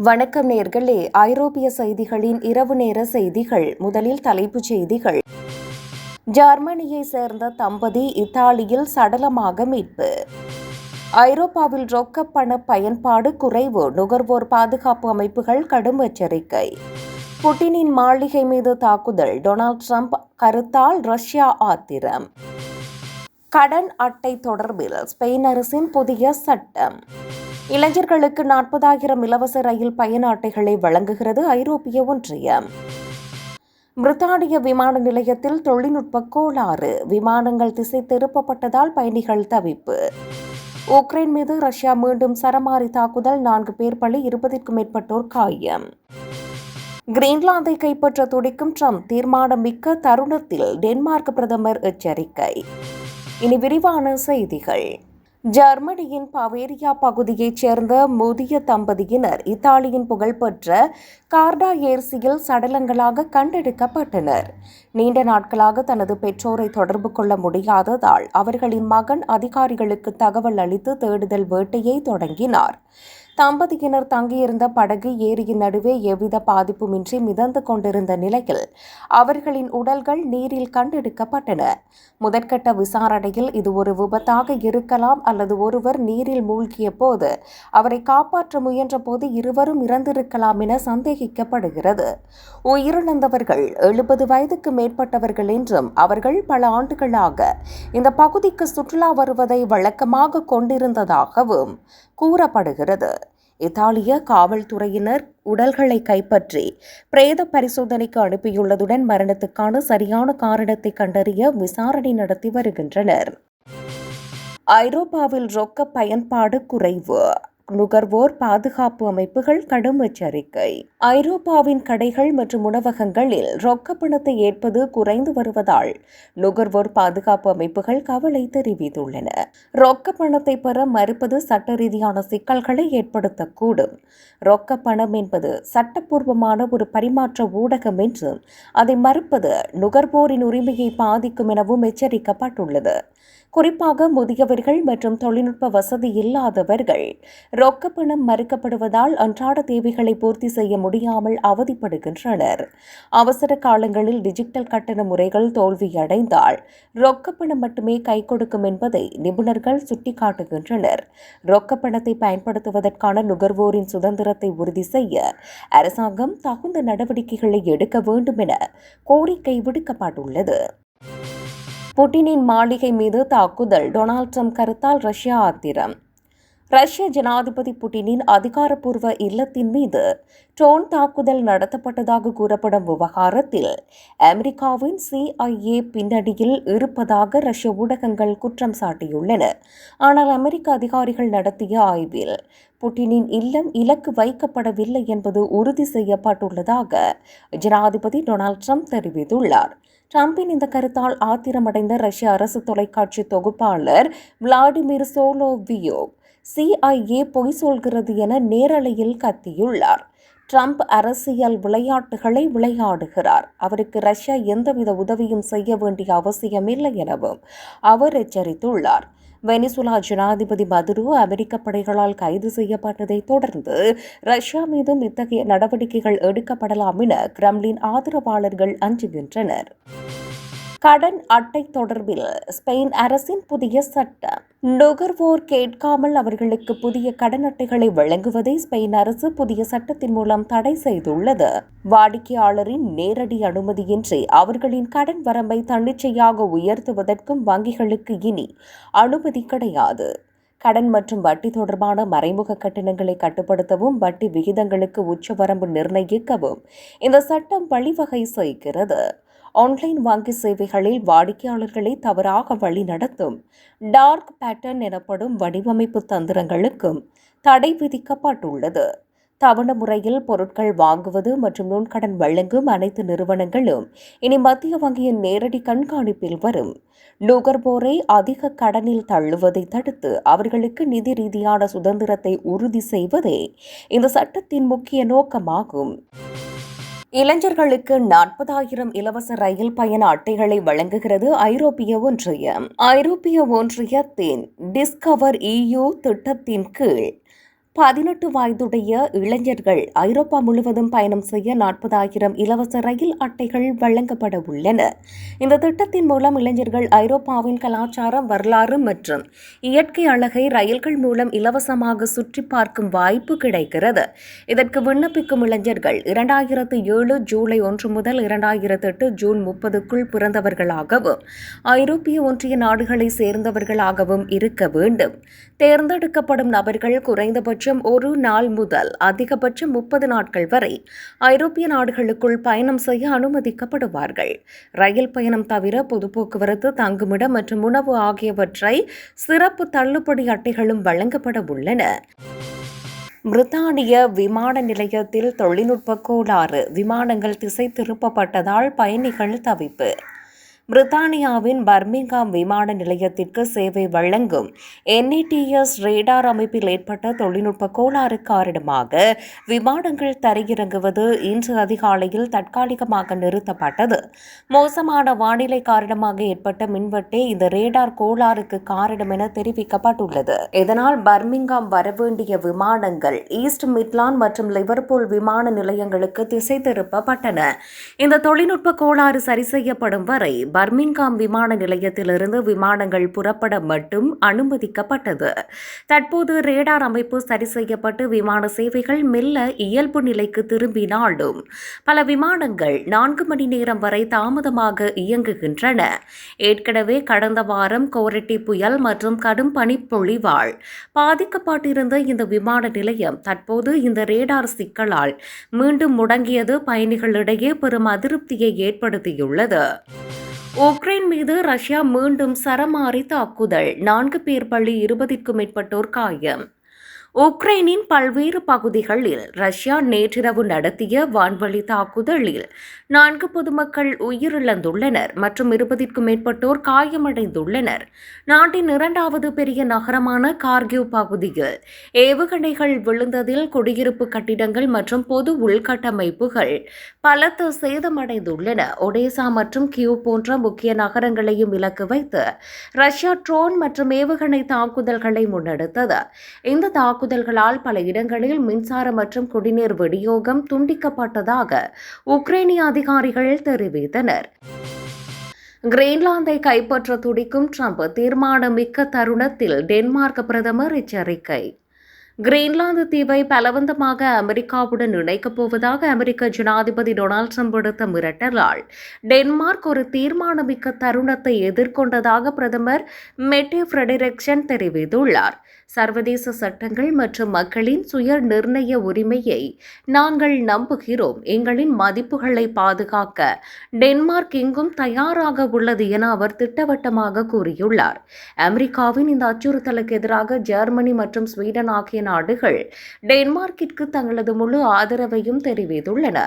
வணக்கம் நேர்களே. ஐரோப்பிய செய்திகளின் இரவு நேர செய்திகள். முதலில் தலைப்புச் செய்திகள். ஜெர்மனியை சேர்ந்த தம்பதி இத்தாலியில் சடலமாக மீட்பு. ஐரோப்பாவில் ரொக்க பண பயன்பாடு குறைவு. நுகர்வோர் பாதுகாப்பு அமைப்புகள் கடும் எச்சரிக்கை. புட்டினின் மாளிகை மீது தாக்குதல். டொனால்ட் ட்ரம்ப் கருத்தால் ரஷ்யா ஆத்திரம். கடன் அட்டை தொடர்பில் ஸ்பெயின் அரசின் புதிய சட்டம். இளைஞர்களுக்கு நாற்பதாயிரம் இலவச ரயில் பயண அட்டைகளை வழங்குகிறது ஐரோப்பிய ஒன்றியம். பிரித்தானிய விமான நிலையத்தில் தொழில்நுட்ப கோளாறு. விமானங்கள் திசை திருப்பப்பட்டதால் பயணிகள் தவிப்பு. உக்ரைன் மீது ரஷ்யா மீண்டும் சரமாரி தாக்குதல். நான்கு பேர் பலி இருபதிற்கும் மேற்பட்டோர் காயம். கிரீன்லாந்தை கைப்பற்ற துடிக்கும் ட்ரம்ப் தீர்மானம் மிக்க தருணத்தில் டென்மார்க் பிரதமர் எச்சரிக்கை. இனி விரிவான செய்திகள். ஜெர்மனியின் பவேரியா பகுதியைச் சேர்ந்த முதிய தம்பதியினர் இத்தாலியின் புகழ்பெற்ற கார்டா ஏர்சியில் சடலங்களாக கண்டெடுக்கப்பட்டனர். நீண்ட நாட்களாக தனது பெற்றோரை தொடர்பு கொள்ள முடியாததால் அவர்களின் மகன் அதிகாரிகளுக்கு தகவல் அளித்து தேடுதல் வேட்டையை தொடங்கினார். தம்பதியினர் தங்கியிருந்த படகு ஏரியின் நடுவே எவ்வித பாதிப்புமின்றி மிதந்து கொண்டிருந்த நிலையில் அவர்களின் உடல்கள் நீரில் கண்டெடுக்கப்பட்டன. முதற்கட்ட விசாரணையில் இது ஒரு விபத்தாக இருக்கலாம் அல்லது ஒருவர் நீரில் மூழ்கிய போது அவரை காப்பாற்ற முயன்ற போது இருவரும் இறந்திருக்கலாம் என சந்தேகிக்கப்படுகிறது. உயிரிழந்தவர்கள் எழுபது வயதுக்கு மேற்பட்டவர்கள் என்றும் அவர்கள் பல ஆண்டுகளாக இந்த பகுதிக்கு சுற்றுலா வருவதை வழக்கமாக கொண்டிருந்ததாகவும் கூறப்படுகிறது. இத்தாலிய காவல்துறையினர் உடல்களை கைப்பற்றி பிரேத பரிசோதனைக்கு அனுப்பியுள்ளதுடன் மரணத்துக்கான சரியான காரணத்தை கண்டறிய விசாரணை நடத்தி வருகின்றனர். ஐரோப்பாவில் ரொக்க பயன்பாடு குறைவு. நுகர்வோர் பாதுகாப்பு அமைப்புகள் கடும் எச்சரிக்கை. ஐரோப்பாவின் கடைகள் மற்றும் உணவகங்களில் ரொக்க பணத்தை ஏற்பது குறைந்து வருவதால் நுகர்வோர் பாதுகாப்பு அமைப்புகள் கவலை தெரிவித்துள்ளன. ரொக்க பணத்தை பெற மறுப்பது சட்ட ரீதியான சிக்கல்களை ஏற்படுத்தக்கூடும். ரொக்க பணம் என்பது சட்டப்பூர்வமான ஒரு பரிமாற்ற ஊடகம் என்றும் அதை மறுப்பது நுகர்வோரின் உரிமையை பாதிக்கும் எனவும் எச்சரிக்கப்பட்டுள்ளது. குறிப்பாக முதியவர்கள் மற்றும் தொழில்நுட்ப வசதி இல்லாதவர்கள். ரொக்க பணம் மறுக்கப்படுவதால் அன்றாட தேவைகளை பூர்த்தி செய்ய முடியாமல் அவதிப்படுகின்றனர். அவசர காலங்களில் டிஜிட்டல் கட்டண முறைகள் தோல்வியடைந்தால் ரொக்க பணம் மட்டுமே கை கொடுக்கும் என்பதை நிபுணர்கள் சுட்டிக்காட்டுகின்றனர். ரொக்க பணத்தை பயன்படுத்துவதற்கான நுகர்வோரின் சுதந்திரத்தை உறுதி செய்ய அரசாங்கம் தகுந்த நடவடிக்கைகளை எடுக்க வேண்டும் என கோரிக்கை விடுக்கப்பட்டுள்ளது. புட்டினின் மாளிகை மீது தாக்குதல். டொனால்ட் ட்ரம்ப் கருத்தால் ரஷ்யா ஆத்திரம். ரஷ்ய ஜனாதிபதி புட்டினின் அதிகாரப்பூர்வ இல்லத்தின் மீது ட்ரோன் தாக்குதல் நடத்தப்பட்டதாக கூறப்படும் விவகாரத்தில் அமெரிக்காவின் சிஐஏ பின்னணியில் இருப்பதாக ரஷ்ய ஊடகங்கள் குற்றம் சாட்டியுள்ளன. ஆனால் அமெரிக்க அதிகாரிகள் நடத்திய ஆய்வில் புட்டினின் இல்லம் இலக்கு வைக்கப்படவில்லை என்பது உறுதி செய்யப்பட்டுள்ளதாக ஜனாதிபதி டொனால்ட் ட்ரம்ப் தெரிவித்துள்ளார். ட்ரம்பின் இந்த கருத்தால் ஆத்திரமடைந்த ரஷ்ய அரசு தொலைக்காட்சி தொகுப்பாளர் விளாடிமிர் சோலோவியோ சிஐஏ பொய் சொல்கிறது என நேரலையில் கத்தியுள்ளார். ட்ரம்ப் அரசியல் விளையாட்டுகளை விளையாடுகிறார். அவருக்கு ரஷ்யா எந்தவித உதவியும் செய்ய வேண்டிய அவசியமில்லை எனவும் அவர் எச்சரித்துள்ளார். வெனிசுலா ஜனாதிபதி மதுரு அமெரிக்க படைகளால் கைது செய்யப்பட்டதை தொடர்ந்து ரஷ்யா மீதும் இத்தகைய நடவடிக்கைகள் எடுக்கப்படலாம் என கிரம்லின் ஆதரவாளர்கள் அஞ்சுகின்றனர். கடன் அட்டை தொடர்பில் ஸ்பெயின் அரசின் புதிய சட்டம். நுகர்வோர் கேட்காமல் அவர்களுக்கு புதிய கடன் அட்டைகளை வழங்குவதை ஸ்பெயின் அரசு புதிய சட்டத்தின் மூலம் தடை செய்துள்ளது. வாடிக்கையாளரின் நேரடி அனுமதியின்றி அவர்களின் கடன் வரம்பை தன்னிச்சையாக உயர்த்துவதற்கும் வங்கிகளுக்கு இனி அனுமதி கிடையாது. கடன் மற்றும் வட்டி தொடர்பான மறைமுக கட்டணங்களை கட்டுப்படுத்தவும் வட்டி விகிதங்களுக்கு உச்சவரம்பு நிர்ணயிக்கவும் இந்த சட்டம் வழிவகை செய்கிறது. ஆன்லைன் வங்கி சேவைகளில் வாடிக்கையாளர்களை தவறாக வழிநடத்தும் டார்க் பேட்டர்ன் எனப்படும் வடிவமைப்பு தந்திரங்களுக்கும் தடை விதிக்கப்பட்டுள்ளது. தவண முறையில் பொருட்கள் வாங்குவது மற்றும் நுண்கடன் வழங்கும் அனைத்து நிறுவனங்களும் இனி மத்திய வங்கியின் நேரடி கண்காணிப்பில் வரும். நுகர்வோரை அதிக கடனில் தள்ளுவதை தடுத்து அவர்களுக்கு நிதி ரீதியான சுதந்திரத்தை உறுதி செய்வதே இந்த சட்டத்தின் முக்கிய நோக்கமாகும். இளைஞர்களுக்கு நாற்பதாயிரம் இலவச ரயில் பயண அட்டைகளை வழங்குகிறது ஐரோப்பிய ஒன்றியம். ஐரோப்பிய ஒன்றியத்தின் டிஸ்கவர் இயூ திட்டத்தின் கீழ் பதினெட்டு வயதுடைய இளைஞர்கள் ஐரோப்பா முழுவதும் பயணம் செய்ய நாற்பதாயிரம் இலவச ரயில் அட்டைகள் வழங்கப்பட உள்ளன. இந்த திட்டத்தின் மூலம் இளைஞர்கள் ஐரோப்பாவின் கலாச்சாரம் வரலாறு மற்றும் இயற்கை அழகை ரயில்கள் மூலம் இலவசமாக சுற்றி பார்க்கும் வாய்ப்பு கிடைக்கிறது. இதற்கு விண்ணப்பிக்கும் இளைஞர்கள் இரண்டாயிரத்து ஏழு ஜூலை ஒன்று முதல் இரண்டாயிரத்து எட்டு ஜூன் முப்பதுக்குள் பிறந்தவர்களாகவும் ஐரோப்பிய ஒன்றிய நாடுகளை சேர்ந்தவர்களாகவும் இருக்க வேண்டும். தேர்ந்தெடுக்கப்படும் நபர்கள் குறைந்தபட்சம் ஒரு நாள் முதல் அதிகபட்சம் முப்பது நாட்கள் வரை ஐரோப்பிய நாடுகளுக்குள் பயணம் செய்ய அனுமதிக்கப்படுவார்கள். ரயில் பயணம் தவிர பொது போக்குவரத்து தங்குமிடம் மற்றும் உணவு ஆகியவற்றை சிறப்பு தள்ளுபடி அட்டைகளும் வழங்கப்பட உள்ளன. பிரித்தானிய விமான நிலையத்தில் தொழில்நுட்ப கோளாறு விமானங்கள் திசை திருப்பப்பட்டதால் பயணிகள் தவிப்பு. பிரித்தானியாவின் பர்மிங்காம் விமான நிலையத்திற்கு சேவை வழங்கும் என்ஏடிஎஸ் ரேடார் அமைப்பில் ஏற்பட்ட தொழில்நுட்ப கோளாறு காரணமாக விமானங்கள் தரையிறங்குவது இன்று அதிகாலையில் தற்காலிகமாக நிறுத்தப்பட்டது. மோசமான வானிலை காரணமாக ஏற்பட்ட மின்வெட்டே இந்த ரேடார் கோளாறுக்கு காரணம் என தெரிவிக்கப்பட்டுள்ளது. இதனால் பர்மிங்காம் வரவேண்டிய விமானங்கள் ஈஸ்ட் மிட்லான் மற்றும் லிவர்பூல் விமான நிலையங்களுக்கு திசை திருப்பப்பட்டன. இந்த தொழில்நுட்ப கோளாறு சரி செய்யப்படும் வரை பர்மிங்காம் விமான நிலையத்திலிருந்து விமானங்கள் புறப்பட மட்டும் அனுமதிக்கப்பட்டது. தற்போது ரேடார் அமைப்பு சரி செய்யப்பட்டு விமான சேவைகள் மெல்ல இயல்பு நிலைக்கு திரும்பினாலும் பல விமானங்கள் நான்கு மணி நேரம் வரை தாமதமாக இயங்குகின்றன. ஏற்கனவே கடந்த வாரம் கோரட்டி புயல் மற்றும் கடும் பனிப்பொழிவால் பாதிக்கப்பட்டிருந்த இந்த விமான நிலையம் தற்போது இந்த ரேடார் சிக்கலால் மீண்டும் முடங்கியது. பயணிகளிடையே பெரும் அதிருப்தியை ஏற்படுத்தியுள்ளது. உக்ரைன் மீது ரஷ்யா மீண்டும் சரமாரி தாக்குதல். நான்கு பேர் பள்ளி இருபதிற்கும் மேற்பட்டோர் காயம். உக்ரைனின் பல்வேறு பகுதிகளில் ரஷ்யா நேற்றிரவு நடத்திய வான்வழி தாக்குதலில் நான்கு பொதுமக்கள் உயிரிழந்துள்ளனர் மற்றும் இருபதிற்கும் மேற்பட்டோர் காயமடைந்துள்ளனர். நாட்டின் இரண்டாவது பெரிய நகரமான கார்கிவ் பகுதியில் ஏவுகணைகள் விழுந்ததில் குடியிருப்பு கட்டிடங்கள் மற்றும் பொது உள்கட்டமைப்புகள் பலத்த சேதமடைந்துள்ளன. ஒடேசா மற்றும் கியூ போன்ற முக்கிய நகரங்களையும் இலக்கு வைத்து ரஷ்யா ட்ரோன் மற்றும் ஏவுகணை தாக்குதல்களை முன்னெடுத்தது. இந்த தாக்குதல்களால் பல இடங்களில் மின்சார மற்றும் குடிநீர் விநியோகம் துண்டிக்கப்பட்டதாக உக்ரைனிய அதிகாரிகள் தெரிவித்தனர். கிரீன்லாந்தை கைப்பற்ற துடிக்கும் ட்ரம்ப் தீர்மானமிக்க தருணத்தில் டென்மார்க் பிரதமர் எச்சரிக்கை. கிரீன்லாந்து தீவை பலவந்தமாக அமெரிக்காவுடன் இணைக்கப் போவதாக அமெரிக்க ஜனாதிபதி டொனால்ட் ட்ரம்ப் விடுத்த மிரட்டலால் டென்மார்க் ஒரு தீர்மானமிக்க தருணத்தை எதிர்கொண்டதாக பிரதமர் மெட்டே ஃப்ரெடரிக்சன் தெரிவித்துள்ளார். சர்வதேச சட்டங்கள் மற்றும் மக்களின் சுய நிர்ணய உரிமையை நாங்கள் நம்புகிறோம். எங்களின் மதிப்புகளை பாதுகாக்க டென்மார்க் எங்கும் தயாராக உள்ளது என அவர் திட்டவட்டமாக கூறியுள்ளார். அமெரிக்காவின் இந்த அச்சுறுத்தலுக்கு எதிராக ஜெர்மனி மற்றும் ஸ்வீடன் ஆகிய நாடுகள். டென்மார்க்கிற்கு தங்களது முழு ஆதரவையும் தெரிவித்துள்ளன.